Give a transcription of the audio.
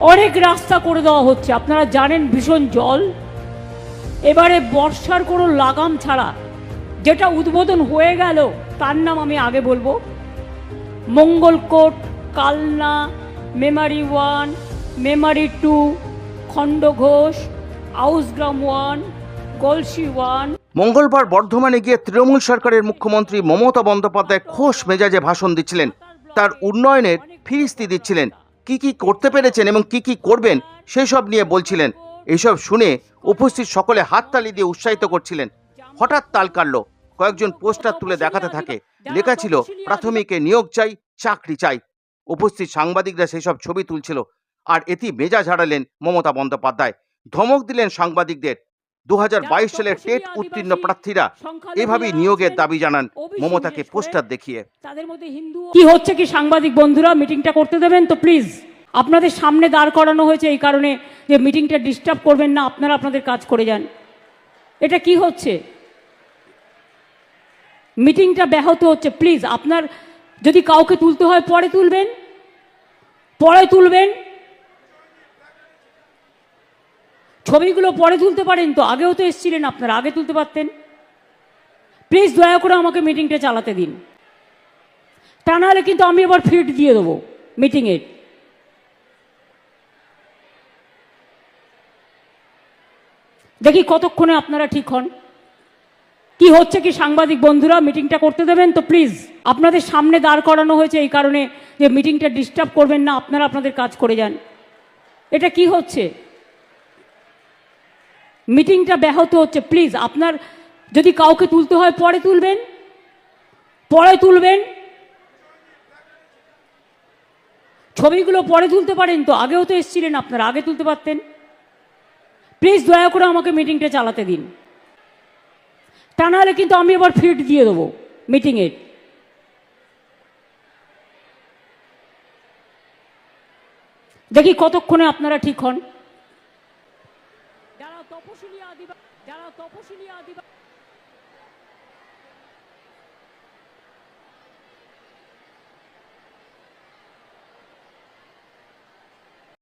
অনেক রাস্তা করে দেওয়া হচ্ছে। আপনারা জানেন ভীষণ জল। এবারে বর্ষার কোনো লাগাম ছাড়া যেটা উদ্বোধন হয়ে গেল, তার নাম আমি আগে বলব। Mangalkot, Kalna, Memari one, Memari two Khandaghosh Ausgram one, Galsi one. মঙ্গলবার বর্ধমানে গিয়ে তৃণমূল সরকারের মুখ্যমন্ত্রী মমতা বন্দ্যোপাধ্যায় খোশ মেজাজে ভাষণ দিচ্ছিলেন। তার উন্নয়নের ফিরিস্তি দিচ্ছিলেন। কি কি করতে পেরেছেন এবং কি কি করবেন সেসব নিয়ে বলছিলেন। এসব শুনে উপস্থিত সকলে হাততালি দিয়ে উৎসাহিত করছিলেন। হঠাৎ তাল কাটল। কয়েকজন পোস্টার তুলে দেখাতে থাকে। লেখা ছিল, প্রাথমিকে নিয়োগ চাই, চাকরি চাই। উপস্থিত সাংবাদিকরা সেসব ছবি তুলছিল। আর এটি মেজাজ হারালেন মমতা বন্দ্যোপাধ্যায়। ধমক দিলেন সাংবাদিকদের। দু হাজার বাইশ সালের টেট উত্তীর্ণ প্রার্থীরা এভাবেই নিয়োগের দাবি জানান মমতাকে পোস্টার দেখিয়ে। তাদের মধ্যে হিন্দু কি হচ্ছে কি সাংবাদিক বন্ধুরা? মিটিংটা করতে দেবেন তো প্লিজ আপনাদের সামনে দাঁড় করানো হয়েছে এই কারণে যে মিটিংটা ডিস্টার্ব করবেন না আপনারা আপনাদের কাজ করে যান। এটা কি হচ্ছে? মিটিংটা ব্যাহত হচ্ছে প্লিজ আপনার যদি কাউকে তুলতে হয় পরে তুলবেন। পরে তুলবেন। ছবিগুলো পরে তুলতে পারেন তো, আগেও তো এসেছিলেন আপনারা, আগে তুলতে পারতেন। প্লিজ দয়া করে আমাকে মিটিংটা চালাতে দিন। তা নাহলে কিন্তু আমি এবার ফিট দিয়ে দেবো মিটিংয়ের দেখি কতক্ষণে আপনারা ঠিক হন। কি হচ্ছে কি সাংবাদিক বন্ধুরা, মিটিংটা করতে দেবেন তো প্লিজ। আপনাদের সামনে দাঁড় করানো হয়েছে এই কারণে যে মিটিংটা ডিস্টার্ব করবেন না, আপনারা আপনাদের কাজ করে যান। এটা কি হচ্ছে? মিটিংটা ব্যাহত হচ্ছে প্লিজ আপনার যদি কাউকে তুলতে হয়, পরে তুলবেন। পরে তুলবেন। ছবিগুলো পরে তুলতে পারেন তো, আগেও তো এসেছিলেন আপনারা, আগে তুলতে পারতেন। প্লিজ দয়া করে আমাকে মিটিংটা চালাতে দিন। তা নাহলে কিন্তু আমি এবার ফিট দিয়ে দেবো মিটিংয়ের দেখি কতক্ষণে আপনারা ঠিক হন। তপশিলি আদিবাসী যারা তপশিলি আদিবাসী